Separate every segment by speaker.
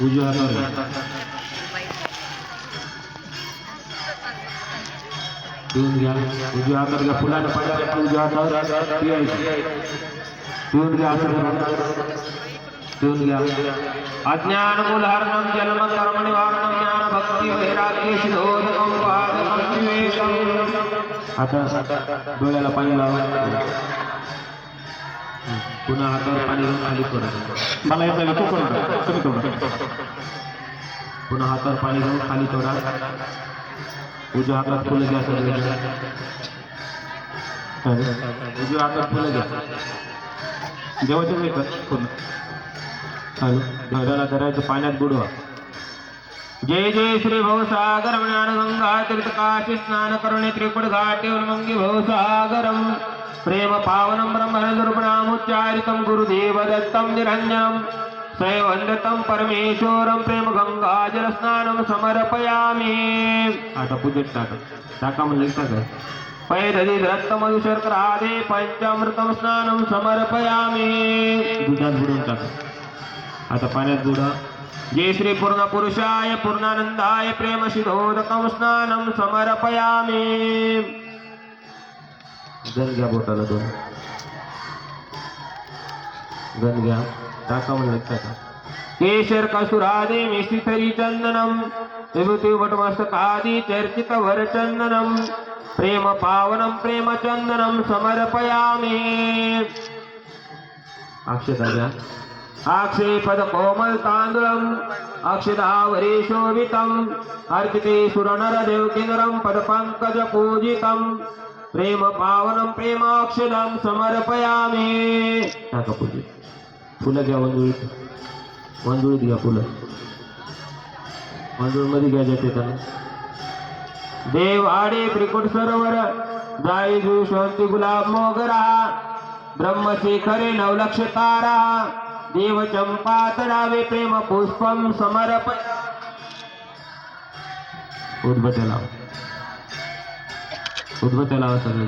Speaker 1: उजव्या हातावर ठेवून घ्या उजव्या हातावर घ्या फुलाने पाहिजे उजव्या हातावर पिळायचं ठेवून घ्या असं ठेवून घ्या अज्ञान मूलहरणं जन्म कर्म निवारणं ज्ञान भक्ती वैराग्य शिरोधकं वादकं विवेकम् आता डोळ्याला पाणी लावा पुन्हा हातावर पाणी घेऊन खाली करा
Speaker 2: मला याचा विचार करून तुम्ही करून
Speaker 1: पुन्हा हातावर पाणी घेऊन खाली तोडा उजव्या हातात फुलं घ्या सगळे उजव्या हातात फुलं घ्या.
Speaker 2: जेव्हा वेळ कर पूर्ण.
Speaker 1: घराला धरायचं पाण्यात बुडवा. जय जय श्री भवसागरम ज्ञान गंगा तीर्थ काशी स्नान करणे त्रिपुट घाटे उन्मंगी भवसागरम प्रेम पावनं ब्रह्मणुर्पणामुच्चारितं गुरुदेव दत्तं निरञ्जनं सैवन्दतं परमेश्वरं प्रेम गंगाजल स्नानं समर्पयामि आता पूजेत टाका टाका म्हणलं की टाका पैदली रक्त मधुशर्करादे पंचामृतं स्नानं समर्पयामि दुधात बुडवून टाका आता पाण्यात बुडा जय श्री पूर्ण पुरुषाय पूर्णानंदाय प्रेम शिरोदकं स्नानं समर्पयामि गण घ्या बोटाला दोन। गण घ्या टाका की टाका केशर कसुरादि मिश्रितरी चंदनम चर्चित वरचंदनम प्रेम पावनं प्रेम चंदनं समर्पयामि। अक्षता घ्या आक्षेपद कोमल तांदुळम अक्षदावरे शोभितम अर्पिते सुरनर प्रेम पावनं प्रेमाक्षदं समर्पयामे. टाका पूजित फुलं घ्या वंजुळीत वंजुळीत घ्या फुलं. वंजुळमध्ये घ्या जाते त्याला देव आडे त्रिकुट सरोवर जाई जू शांती गुलाब मोगरा. ब्रह्मशेखरे नवलक्ष तारा. देव चंपा तडावे प्रेम पुष्पम समर्पया. उद्बत्या पूर्ण तलावात आलं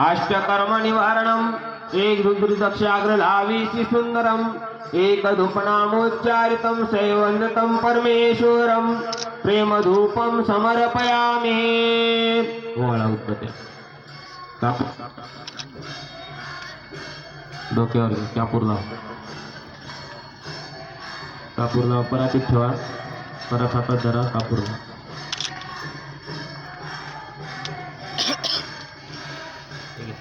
Speaker 1: अष्टकर्म निवारणम एक रुद्रदक्षाग्र लावीसी सुंदरम एक धूपनामोच्चारितम सैवन्नतम परमेश्वरम प्रेमधूपम समर्पयामे। ओळा उत्पत्ती डोक्यावर कापूरला कापूर लाव कापूर लाव परातीत ठेवा. परत हातात धरा कापूर लाव हो,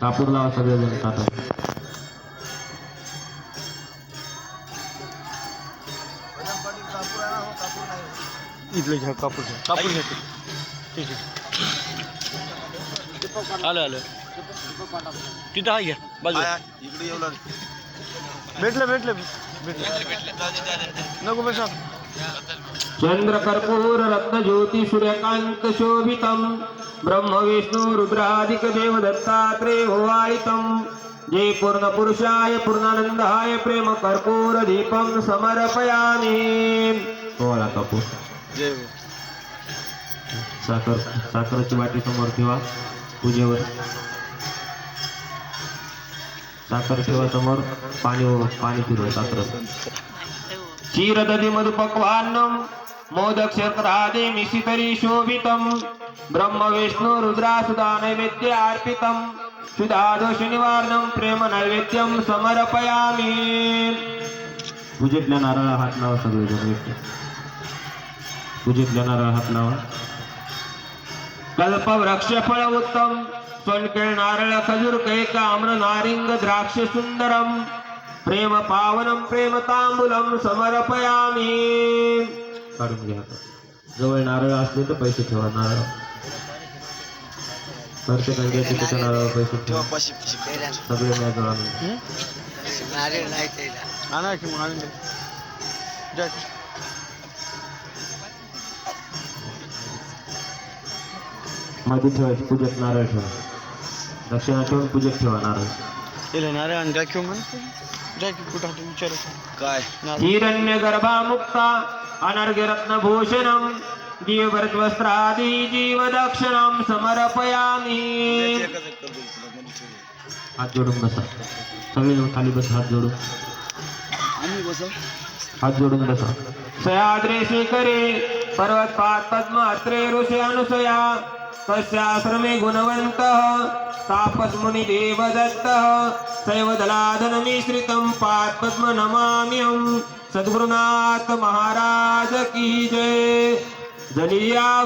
Speaker 1: कापूर लावा सगळेजण हातात
Speaker 2: इथले घ्या कापूर घ्या कापूर घ्या ठीक आहे आलं आलं तिथं आहे घ्या बाजू
Speaker 3: इकडे येऊ लागले
Speaker 2: भेटलं भेटलं भेटलं नको बसा
Speaker 1: चंद्र कर्पूर रत्न ज्योती सूर्यकांत शोभितम ब्रह्म विष्णू रुद्राधिक देव दत्तात्रेय होवायितम जय पूर्ण पुरुषाय पूर्णानंदाय प्रेम कर्पूर दीपम समर्पयामि ओळा कपूर।
Speaker 3: जय
Speaker 1: साखर साखरेची वाटी समोर ठेवा पूजेवर. साखर ठेवा समोर पाणी पाणी फिरवा साखर. क्षीरदधि मधुपक्वान्नम मोदक शर्करादि मिश्रितरी शोभितम ब्रह्म विष्णु रुद्रासुदा नैवेद्य अर्पितम सुधा दोष निवारणम प्रेम नैवेद्यम समर्पयामि। पूजेतल्या नारळा हात लावा सगळेजण व्यक्ती पूजेतल्या नारळा हात लावा कल्प वृक्ष फळ उत्तम सोनकेळ नारळ खजूर कैक आम्र नारिंग द्राक्ष सुंदरम प्रेम पावनम प्रेम तांबूलम समर्पयामि. काढून घ्या आता. जवळ नारळ असले तर पैसे ठेवा नारळ. प्रत्येकाच्या तिथे नारळ पैसे ठेवा.
Speaker 3: पाशी पाशी
Speaker 1: सगळे नाही आणून
Speaker 2: आणा की.
Speaker 1: मध्ये ठेवायची पूजेत नारळ ठेवा दक्षिणा ठेवून पूजेत ठेवा नारळ
Speaker 2: नारायण राखीव म्हणतो
Speaker 3: काय
Speaker 1: हिरण्य गर्भामुक्ता अनर्घ्य रत्नभूषणम दिव्यवस्त्रादि जीवदक्षिणम समर्पयामी. हात जोडून बसा सगळे खाली बस हात जोडून
Speaker 3: आम्ही बसव
Speaker 1: हात जोडून बसा सयाद्रे शेखरे पर्वत पात पद्म अत्रे ऋषी अनुसया तस्याश्रमे गुणवंत तापस मुनि देव दत्त सैव दलाधन मिश्रितं पात पद्म नमाम्यहं सद्गुरुनाथ महाराज की जय। जलिया